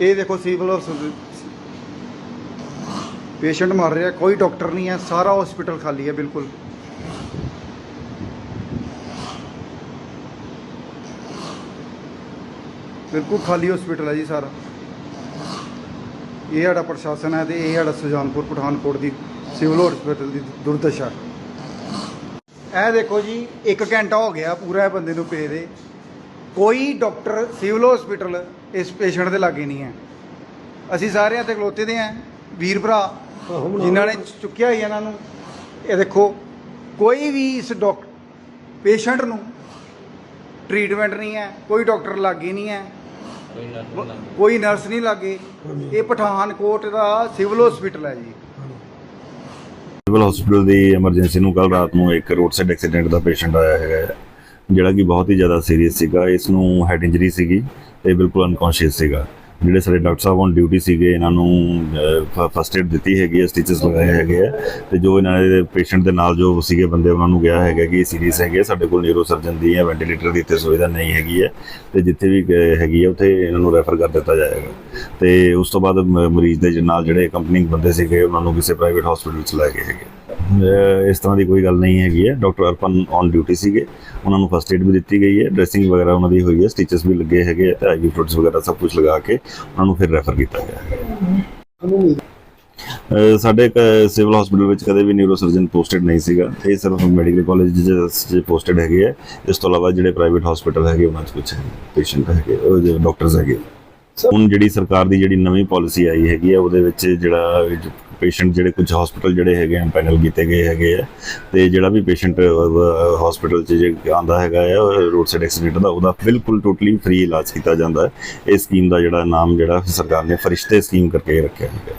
ਇਹ ਦੇਖੋ ਸਿਵਲ ਹਸਪਤਾਲ ਪੇਸ਼ੈਂਟ ਮਰ ਰਿਹਾ, ਕੋਈ ਡਾਕਟਰ ਨਹੀਂ ਹੈ, ਸਾਰਾ ਹਸਪੀਟਲ ਖਾਲੀ ਹੈ, ਬਿਲਕੁਲ। ਬਿਲਕੁਲ ਖਾਲੀ ਹਸਪੀਟਲ ਹੈ ਜੀ ਸਾਰਾ। ਇਹ ਸਾਡਾ ਪ੍ਰਸ਼ਾਸਨ ਹੈ ਤੇ ਇਹ ਸਾਡਾ ਸੁਜਾਨਪੁਰ, ਪਠਾਨਕੋਟ ਦੀ ਸਿਵਲ ਹਸਪੀਟਲ ਦੀ ਦੁਰਦਸ਼ਾ। ਇਹ ਦੇਖੋ ਜੀ 1 ਘੰਟਾ ਹੋ ਗਿਆ ਪੂਰਾ ਬੰਦੇ ਨੂੰ ਪਏ ਦੇ। ਕੋਈ ਡਾਕਟਰ ਸਿਵਲ ਹਸਪੀਟਲ ਇਸ ਪੇਸ਼ੈਂਟ ਦੇ ਲਾਗੇ ਨਹੀਂ ਹੈ। ਅਸੀਂ ਸਾਰੇ ਇੱਥੇ ਖਲੋਤੇ ਦੇ ਆਂ ਵੀਰ ਭਰਾ, ਜਿਨ੍ਹਾਂ ਨੇ ਚੁੱਕਿਆ ਹੀ ਇਹਨਾਂ ਨੂੰ। ਇਹ ਦੇਖੋ, ਕੋਈ ਵੀ ਇਸ ਡਾਕਟਰ ਪੇਸ਼ੈਂਟ ਨੂੰ ਟ੍ਰੀਟਮੈਂਟ ਨਹੀਂ ਹੈ, ਕੋਈ ਡਾਕਟਰ ਲਾਗੇ ਨਹੀਂ ਹੈ। ਕੋਈ ਨਰਸ ਨਹੀਂ ਲਾਗੇ। ਇਹ ਪਠਾਨਕੋਟ ਦਾ ਸਿਵਲ ਹਸਪੀਟਲ ਹੈ ਜੀ। ਸਿਵਲ ਹਸਪੀਟਲ ਦੀ ਐਮਰਜੈਂਸੀ ਨੂੰ ਕੱਲ ਰਾਤ ਨੂੰ ਇੱਕ ਰੋਡ ਸਾਈਡ ਐਕਸੀਡੈਂਟ ਦਾ ਪੇਸ਼ੈਂਟ ਆਇਆ ਹੈਗਾ ਜਿਹੜਾ ਕਿ ਬਹੁਤ ਹੀ ਜ਼ਿਆਦਾ ਸੀਰੀਅਸ ਸੀਗਾ ਇਸ ਨੂੰ ਹੈਡ ਇੰਜਰੀ ਸੀਗੀ ਤੇ ਬਿਲਕੁਲ ਅਨਕੌਂਸ਼ੀਅਸ ਸੀਗਾ। ਜਿਹੜੇ ਸਾਡੇ ਡਾਕਟਰ ਸਾਹਿਬ ਔਨ ਡਿਊਟੀ ਸੀਗੇ ਇਹਨਾਂ ਨੂੰ ਫਸਟ ਏਡ ਦਿੱਤੀ ਹੈਗੀ ਹੈ ਸਟਿਚਸ ਲਗਾਏ ਹੈਗੇ ਆ ਤੇ ਜੋ ਇਹਨਾਂ ਦੇ ਪੇਸ਼ੈਂਟ ਦੇ ਨਾਲ ਜੋ ਸੀਗੇ ਬੰਦੇ ਉਹਨਾਂ ਨੂੰ ਗਿਆ ਹੈਗਾ ਕਿ ਇਹ ਸੀਰੀਅਸ ਹੈਗੇ ਆ, ਸਾਡੇ ਕੋਲ ਨਿਊਰੋ ਸਰਜਨ ਦੀ ਹੈ ਵੈਂਟੀਲੇਟਰ ਦੀ ਇੱਥੇ ਸੁਵਿਧਾ ਨਹੀਂ ਹੈਗੀ ਹੈ ਤੇ ਜਿੱਥੇ ਵੀ ਹੈਗੀ ਹੈ ਉੱਥੇ ਇਹਨਾਂ ਨੂੰ ਰੈਫਰ ਕਰ ਦਿੱਤਾ ਜਾਏਗਾ। ਤੇ ਉਸ ਤੋਂ ਬਾਅਦ ਮ- ਮਰੀਜ਼ ਦੇ ਨਾਲ ਜਿਹੜੇ ਕੰਪਨੀ ਬੰਦੇ ਸੀਗੇ ਉਹਨਾਂ ਨੂੰ ਕਿਸੇ ਪ੍ਰਾਈਵੇਟ ਹਸਪੀਟਲ ਚ ਲੈ ਗਏ ਹੈਗੇ। ਇਸ ਤਰ੍ਹਾਂ ਦੀ ਕੋਈ ਗੱਲ ਨਹੀਂ ਹੈਗੀ ਹੈ। ਡਾਕਟਰ ਅਰਪਨ ਔਨ ਡਿਊਟੀ ਸੀਗੇ। ਉਹਨਾਂ ਨੂੰ ਫਸਟ ਏਡ ਵੀ ਦਿੱਤੀ ਗਈ ਹੈ। ਡਰੈਸਿੰਗ ਵਗੈਰਾ ਉਹਨਾਂ ਦੀ ਹੋਈ ਹੈ। ਸਟਿਚਸ ਵੀ ਲੱਗੇ ਹੈਗੇ ਤੇ ਆਈਵੀ ਫਲੂਇਡਸ ਵਗੈਰਾ ਸਭ ਕੁਝ ਲਗਾ ਕੇ ਉਹਨਾਂ ਨੂੰ ਫਿਰ ਰੈਫਰ ਕੀਤਾ ਗਿਆ ਹੈ। ਸਾਡੇ ਇੱਕ ਸਿਵਲ ਹਸਪੀਟਲ ਵਿੱਚ ਕਦੇ ਵੀ ਨਿਊਰੋ ਸਰਜਨ ਪੋਸਟਡ ਨਹੀਂ ਸੀਗਾ। ਇਹ ਸਿਰਫ ਮੈਡੀਕਲ ਕਾਲਜ ਚ ਪੋਸਟਡ ਹੈਗੇ ਆ। ਇਸ ਤੋਂ ਇਲਾਵਾ ਜਿਹੜੇ ਪ੍ਰਾਈਵੇਟ ਹਸਪੀਟਲ ਹੈਗੇ ਉਹਨਾਂ 'ਚ ਕੁਝ ਪੇਸ਼ੈਂਟ ਹੈਗੇ ਉਹ ਜਿਹੜੇ ਡਾਕਟਰਸ ਹੈਗੇ। ਹੁਣ ਜਿਹੜੀ ਸਰਕਾਰ ਦੀ ਜਿਹੜੀ ਨਵੀਂ ਪਾਲਿਸੀ ਆਈ ਹੈਗੀ ਹੈ ਉਹਦੇ ਵਿੱਚ ਜਿਹੜਾ ਪੇਸ਼ੈਂਟ ਜਿਹੜੇ ਕੁਝ ਹਸਪੀਟਲ ਜਿਹੜੇ ਹੈਗੇ ਆ ਪੈਨਲ ਕੀਤੇ ਗਏ ਹੈਗੇ ਆ। ਤੇ ਜਿਹੜਾ ਵੀ ਪੇਸ਼ੈਂਟ ਹਸਪੀਟਲ 'ਚ ਜੇ ਆਂਦਾ ਹੈਗਾ ਆ ਰੋਡ ਸਾਈਡ ਐਕਸੀਡੈਂਟ ਦਾ, ਉਹਦਾ ਬਿਲਕੁਲ ਟੋਟਲੀ ਫ੍ਰੀ ਇਲਾਜ ਕੀਤਾ ਜਾਂਦਾ ਹੈ। ਇਹ ਸਕੀਮ ਦਾ ਜਿਹੜਾ ਨਾਮ ਜਿਹੜਾ ਸਰਕਾਰ ਨੇ ਫਰਿਸ਼ਤੇ ਸਕੀਮ ਕਰਕੇ ਰੱਖਿਆ ਹੈਗਾ